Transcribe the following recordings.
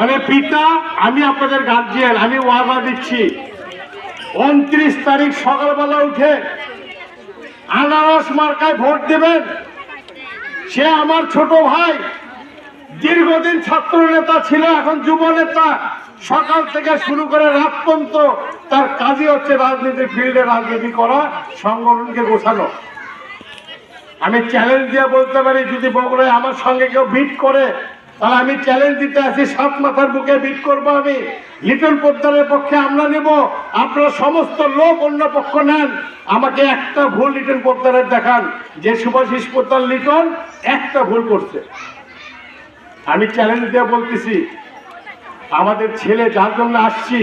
মানে পিতা, আমি আপনাদের গার্জিয়ান আমি ওয়াদা দিচ্ছি। উনত্রিশ তারিখ সকালবেলা উঠে আনারস মার্কায় ভোট দেবেন। সে আমার ছোট ভাই, দীর্ঘদিন ছাত্র নেতা ছিল, এখন যুব নেতা। সকাল থেকে শুরু করে রাত পর্যন্ত তার কাজই হচ্ছে রাজনীতির ফিল্ডে রাজনীতি করা, সংগঠনকে গোছানো। আমি চ্যালেঞ্জ দিয়ে বলতে পারি, যদি বগুড়ায় আমার সঙ্গে কেউ ভিট করে তাহলে আমি চ্যালেঞ্জ দিতে আছি সাত মাথার বুকে বিট করব আমি। লিটন পোদ্দারের পক্ষে আমরা নেব। আপনারা সমস্ত লোক অন্য পক্ষ নেন। আমাকে একটা ভুল লিটন পোদ্দারের দেখান। যে শুভাশিস পোদ্দার লিটন একটা ভুল করছে। আমি চ্যালেঞ্জ দিয়ে বলতেছি, আমাদের ছেলে যার জন্য আসছি,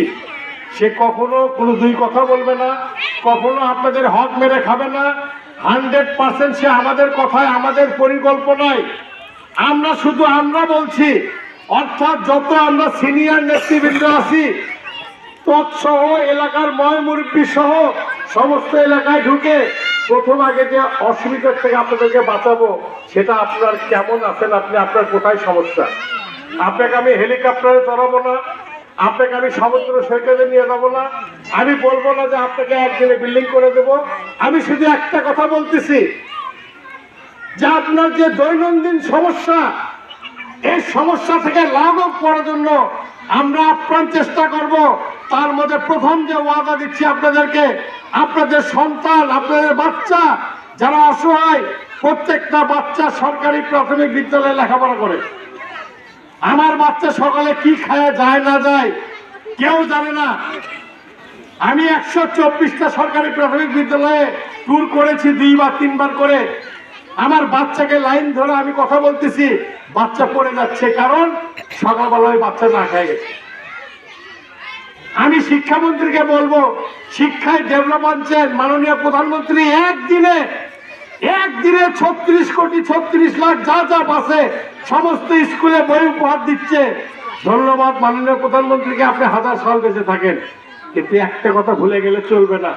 সে কখনো কোনো দুই কথা বলবে না, কখনো আপনাদের হক মেরে খাবে না। হান্ড্রেড পার্সেন্ট সে আমাদের কথায়, আমাদের পরিকল্পনায় আমরা শুধু আমরা বলছি, অর্থাৎ যত আমরা সিনিয়র নেতৃবৃন্দ আছি, তৎসহ এলাকার ময় মুরব্বী সহ সমস্ত এলাকায় ঢুকে প্রথম আগে যে অসুবিধার থেকে আপনাদেরকে বাঁচাবো, সেটা আপনার কেমন আছেন, আপনি আপনার কোথায় সমস্যা? আপনাকে আমি হেলিকপ্টারে চড়াবো না, আপনাকে আমি সমুদ্র সৈকতে নিয়ে যাব না, আমি বলব না যে আপনাকে একদিনে বিল্ডিং করে দেব, আমি শুধু একটা কথা বলতেছি যে আপনার যে দৈনন্দিন সমস্যা, এই সমস্যা থেকে লাঘব করার জন্য আমরা আপ্রাণ চেষ্টা করব। তার মধ্যে প্রথম যে ওয়াদা দিচ্ছি আপনাদেরকে, আপনাদের সন্তান, আপনাদের বাচ্চা যারা অসহায়, প্রত্যেকটা বাচ্চা সরকারি প্রাথমিক বিদ্যালয়ে লেখাপড়া করে। আমার বাচ্চা সকালে কি খায়, যায় না যায়, কেউ জানে না। আমি একশো চব্বিশটা সরকারি প্রাথমিক বিদ্যালয়ে ট্যুর করেছি দুইবার তিনবার করে। আমার বাচ্চাকে লাইন ধরে আমি কথা বলতেছি, বাচ্চা পড়ে যাচ্ছে কারণ সকালবেলায় বাচ্চা না খেয়ে গেছে। আমি শিক্ষামন্ত্রীকে বলব, শিক্ষায় ডেভেলপ আনছেন মাননীয় প্রধানমন্ত্রী একদিনে একদিনে ছত্রিশ কোটি, ছত্রিশ লাখ যা যা পাশে সমস্ত স্কুলে বই উপহার দিচ্ছে। ধন্যবাদ মাননীয় প্রধানমন্ত্রীকে, আপনি হাজার সাল বেঁচে থাকেন। কিন্তু একটা কথা ভুলে গেলে চলবে না।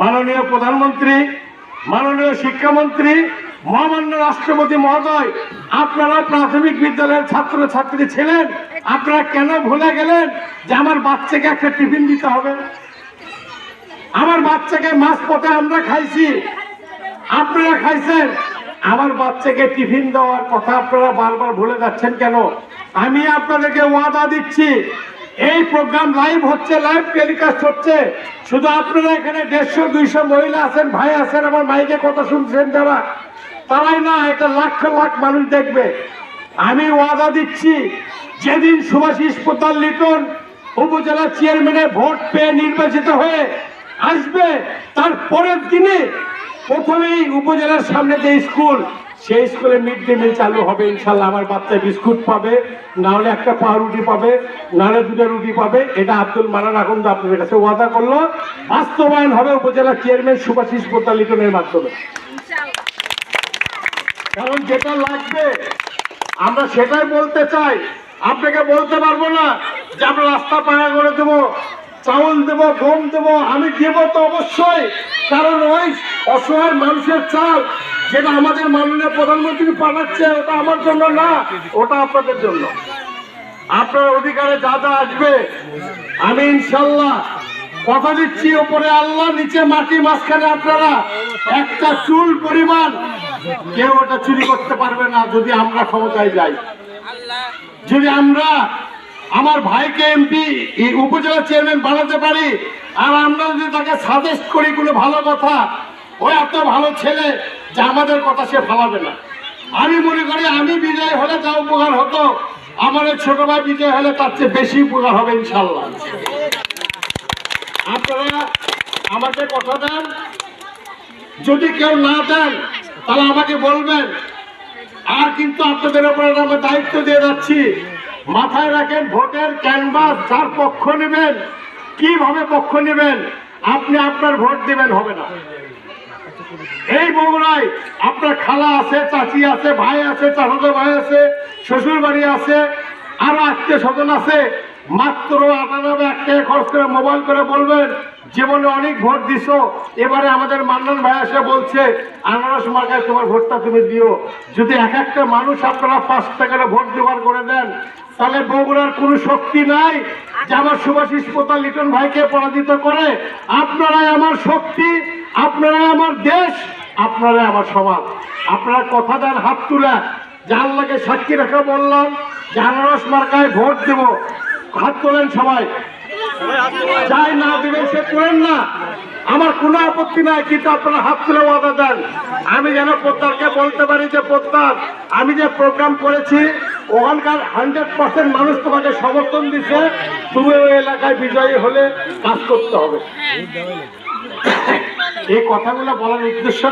মাননীয় প্রধানমন্ত্রী, মাননীয় শিক্ষামন্ত্রী মহামান্য রাষ্ট্রপতি মহোদয়, আপনারা প্রাথমিক বিদ্যালয়ের ছাত্র ছাত্রী ছিলেন। আপনারা কেন ভুলে গেলেন যে আমার বাচ্চাকে একটা টিফিন দিতে হবে? আমার বাচ্চাকে মাছ পথে আমরা খাইছি। আপনারা খাইছেন? আমার বাচ্চাকে টিফিন দেওয়ার কথা আপনারা বারবার ভুলে যাচ্ছেন কেন? আমি আপনাদেরকে ওয়াদা দিচ্ছি, এই প্রোগ্রাম লাইভ হচ্ছে, লাইভ টেলিকাস্ট হচ্ছে। শুধু আপনারা এখানে দেড়শো, দুইশো মহিলা আছেন, ভাই আছেন, আমার মাইকে কথা শুনছেন যারা। তারাই না, এটা লাখ লাখ মানুষ দেখবে। আমি ওয়াদা দিচ্ছি, যেদিন সুভাষিস পোতাল লিটন উপজেলা চেয়ারম্যানের ভোট পেয়ে নির্বাচিত হয়ে আসবে, তার পরের দিনে প্রথমেই উপজেলার সামনে যে স্কুল, সেই স্কুলে মিড ডে মিল চালু হবে, ইনশাল্লাহ আমার বাচ্চা বিস্কুট পাবে, না হলে একটা পাউরুটি পাবে, না হলে দুটো রুটি পাবে, এটা আব্দুল মানান এখন আপনাদের কাছে ওয়াদা করল। বাস্তবায়ন হবে উপজেলা চেয়ারম্যান সুভাষিস পোতা লিটনের মাধ্যমে। কারণ যেটা লাগবে, আমরা সেটাই বলতে চাই। আপনাকে বলতে পারব না যে আমরা রাস্তা পাকা করে দেবো, চাউল দেবো, গম দেবো, আমি দেব তো অবশ্যই। কারণ ওই অসহায় মানুষের চাল, যেটা আমাদের মাননীয় প্রধানমন্ত্রী পাঠাচ্ছে, ওটা আমার জন্য না, ওটা আপনাদের জন্য। আপনার অধিকারে যা যা আসবে, আমি ইনশাল্লাহ কথা দিচ্ছি উপরে আল্লাহ, নিচে মাটি, মাঝখানে আপনারা একটা চুল পরিমাণ। কেউ ওটা চুরি করতে পারবে না, যদি আমরা ক্ষমতায় যাই। যদি আমরা আমার ভাইকে এমপি উপজেলা চেয়ারম্যান বানাতে পারি, আর আমরা যদি তাকে সাজেস্ট করি কোনো ভালো কথা, ও এত ভালো ছেলে যে আমাদের কথা সে ফালাবে না। আমি মনে করি, আমি বিজয় হলে যা উপকার হতো, আমার ছোট ভাই বিজয় হলে তার চেয়ে বেশি উপকার হবে ইনশাল্লাহ আপনারা আমাকে কথা দেন। যদি কেউ না দেন, তাহলে আমাকে বলবেন। আর কিন্তু আপনাদের উপরে আমরা দায়িত্ব দিয়ে যাচ্ছি। মাথায় রাখেন, ভোটের ক্যানভাস যার পক্ষ নেবেন, কীভাবে পক্ষ নেবেন, আপনি আপনার ভোট দিবেন, হবে না। এই বগুড়ায় আপনার খালা আছে, চাচি আছে, ভাই আছে, চাচাতো ভাই আছে শ্বশুর বাড়ি আছে, আরও আত্মীয় স্বজন আছে মাত্র আটানব্বই এক টাকা খরচ করে মোবাইল করে বলবেন, জীবনে অনেক ভোট দিছো। এবারে আমাদের মান্নান ভাই এসে বলছে, আনারস মার্কায় তোমার ভোটটা তুমি দিও। যদি এক একটা মানুষ আপনারা পাঁচ টাকার ভোট জোগাড় করে দেন, তাহলে বগুড়ার কোনো শক্তি নাই যে আমার সুভাষিস পোতা লিটন ভাইকে পরাজিত করে। আপনারাই আমার শক্তি, আপনারাই আমার দেশ, আপনারাই আমার সমাজ। আপনারা কথা দেন, হাত তুলে যার লাগে সাক্ষী রেখে বললাম যে আনারস মার্কায় ভোট দেব। হাত তোলেন সবাই। যাই না দিবেন, সে করেন না। আমার কোনো আপত্তি নাই, কিন্তু আপনারা হাত তুলে ওয়াদা দেন। আমি যেন পোদ্দারকে বলতে পারি যে, পোদ্দার, আমি যে প্রোগ্রাম করেছি, ওখানকার হান্ড্রেড পার্সেন্ট মানুষ তোমাকে সমর্থন দিছে, তুমি ওই এলাকায় বিজয়ী হলে কাজ করতে হবে। এই কথাগুলো বলার উদ্দেশ্য